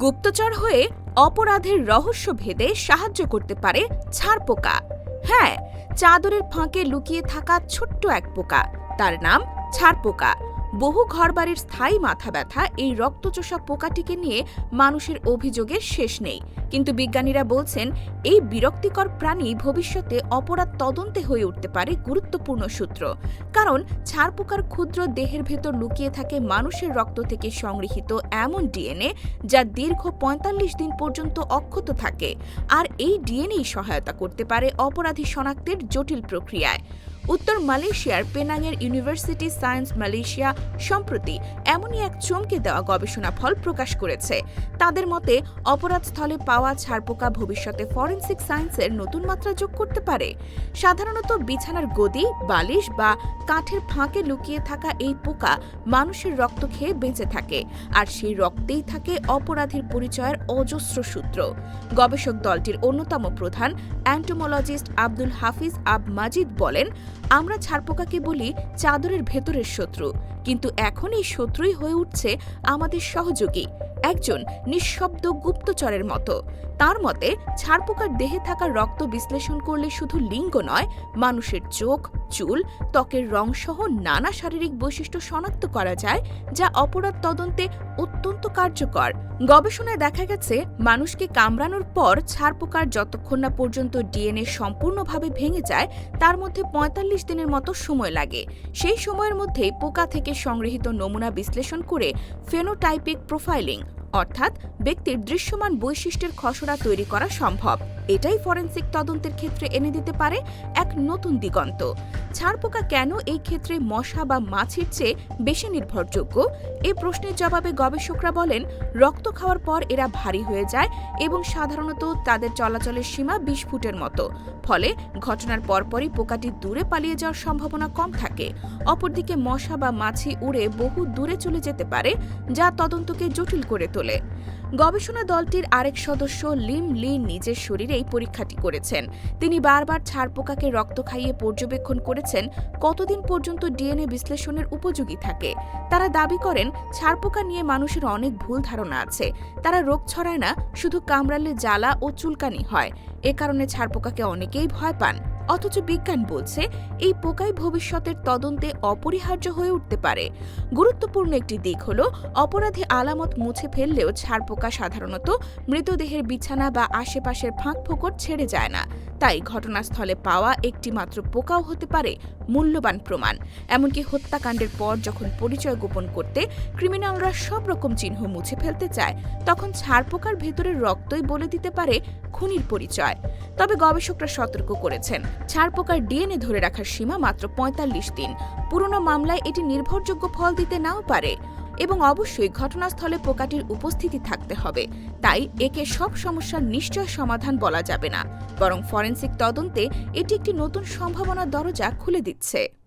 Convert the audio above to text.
গুপ্তচর হয়ে অপরাধের রহস্য ভেদে সাহায্য করতে পারে ছাড় পোকা। হ্যাঁ চাদরের ফাঁকে লুকিয়ে থাকা ছোট্ট এক পোকা। তার নাম ছাড় পোকা। বহু ঘরবাড়ির স্থায়ী মাথা ব্যথা, এই রক্তচোষা পোকাটিকে নিয়ে মানুষের অভিযোগের শেষ নেই। কিন্তু বিজ্ঞানীরা বলছেন, এই বিরক্তিকর প্রাণী ভবিষ্যতে অপরাধ তদন্তে হয়ে উঠতে পারে গুরুত্বপূর্ণ সূত্র। কারণ ছাড় পোকার ক্ষুদ্র দেহের ভেতর লুকিয়ে থাকে মানুষের রক্ত থেকে সংগৃহীত এমন ডিএনএ যা দীর্ঘ পঁয়তাল্লিশ দিন পর্যন্ত অক্ষত থাকে। আর এই ডিএনএই সহায়তা করতে পারে অপরাধী শনাক্তের জটিল প্রক্রিয়ায়। উত্তর মালয়েশিয়ার পেনাংয়ের ইউনিভার্সিটি সায়েন্স মালয়েশিয়া সম্প্রতি এমনই এক চমকে দেওয়া গবেষণা ফল প্রকাশ করেছে। তাদের মতে, অপরাধস্থলে পাওয়া ছারপোকা ভবিষ্যতে ফরেনসিক সায়েন্সের নতুন মাত্রা যোগ করতে পারে। সাধারণত বিছানার গদি, বালিশ বা কাঠের ফাঁকে লুকিয়ে থাকা এই পোকা মানুষের রক্ত খেয়ে বেঁচে থাকে, আর সেই রক্তেই থাকে অপরাধীর পরিচয়ের অজস্র সূত্র। গবেষক দলটির অন্যতম প্রধান অ্যান্টোমোলজিস্ট আব্দুল হাফিজ আব মাজিদ বলেন আমরা ছারপোকাকে বলি চাদরের ভেতরের শত্রু কিন্তু এখন এই শত্রুই হয়ে উঠছে আমাদের সহযোগী। একজন নিঃশব্দ গুপ্তচরের মতো। তার মতে ছারপোকার দেহে থাকা রক্ত বিশ্লেষণ করলে শুধু লিঙ্গ নয়, মানুষের চোখ, চুল, ত্বকের রংসহ নানা শারীরিক বৈশিষ্ট্য শনাক্ত করা যায়, যা অপরাধ তদন্তে অত্যন্ত কার্যকর। গবেষণায় দেখা গেছে, মানুষকে কামড়ানোর পর ছারপোকার যতক্ষণ না পর্যন্ত ডিএনএ সম্পূর্ণভাবে ভেঙে যায়, তার মধ্যে পঁয়তাল্লিশ দিনের মতো সময় লাগে। সেই সময়ের মধ্যেই পোকা থেকে সংগৃহীত নমুনা বিশ্লেষণ করে ফেনোটাইপিক প্রোফাইলিং অর্থাৎ ব্যক্তির দৃশ্যমান বৈশিষ্ট্যের খসড়া তৈরি করা সম্ভব। এটাই ফরেনসিক তদন্তের ক্ষেত্রে এনে দিতে পারে এক নতুন দিগন্ত। ছারপোকা কেন এই ক্ষেত্রে মশা বা মাছির চেয়ে বেশি নির্ভরযোগ্য? এ প্রশ্নের জবাবে গবেষকরা বলেন, রক্ত খাওয়ার পর এরা ভারী হয়ে যায় এবং সাধারণত তাদের চলাচলের সীমা বিশ ফুটের মতো। ফলে ঘটনার পরপরই পোকাটি দূরে পালিয়ে যাওয়ার সম্ভাবনা কম থাকে। অপরদিকে মশা বা মাছি উড়ে বহু দূরে চলে যেতে পারে, যা তদন্তকে জটিল করে তোলে। গবেষণা দলটির আরেক সদস্য লিম লি নিজের শরীরেই পরীক্ষাটি করেছেন। তিনি বারবার ছারপোকাকে রক্ত খাইয়ে পর্যবেক্ষণ করেছেন, কতদিন পর্যন্ত ডিএনএ বিশ্লেষণের উপযোগী থাকে। তারা দাবি করেন ছারপোকা নিয়ে মানুষের অনেক ভুল ধারণা আছে। তারা রোগ ছড়ায় না, শুধু কামড়ালে জ্বালা ও চুলকানি হয়। এ কারণে ছারপোকাকে অনেকেই ভয় পান। অথচ বিজ্ঞান বলছে এই পোকাই ভবিষ্যতের তদন্তে অপরিহার্য হয়ে উঠতে পারে। গুরুত্বপূর্ণ একটি দিক হল, অপরাধী আলামত মুছে ফেললেও ছাড়পোকা সাধারণত মৃতদেহের বিছানা বা আশেপাশের ফাঁক ফোকর ছেড়ে যায় না। তাই ঘটনাস্থলে পাওয়া একটি মাত্র পোকাও হতে পারে মূল্যবান প্রমাণ। এমনকি হত্যাকাণ্ডের পর যখন পরিচয় গোপন করতে ক্রিমিনালরা সব রকম চিহ্ন মুছে ফেলতে চায়, তখন ছারপোকার ভেতরের রক্তই বলে দিতে পারে খুনির পরিচয়। তবে গবেষকরা সতর্ক করেছেন ছারপোকার ডিএনএ ধরে রাখার সীমা মাত্র পঁয়তাল্লিশ দিন। পুরনো মামলায় এটি নির্ভরযোগ্য ফল দিতে নাও পারে। এবং অবশ্যই ঘটনাস্থলে পোকাটির উপস্থিতি থাকতে হবে। তাই একে সব সমস্যার নিশ্চয় সমাধান বলা যাবে না। বরং ফরেন্সিক তদন্তে এটি একটি নতুন সম্ভাবনার দরজা খুলে দিচ্ছে।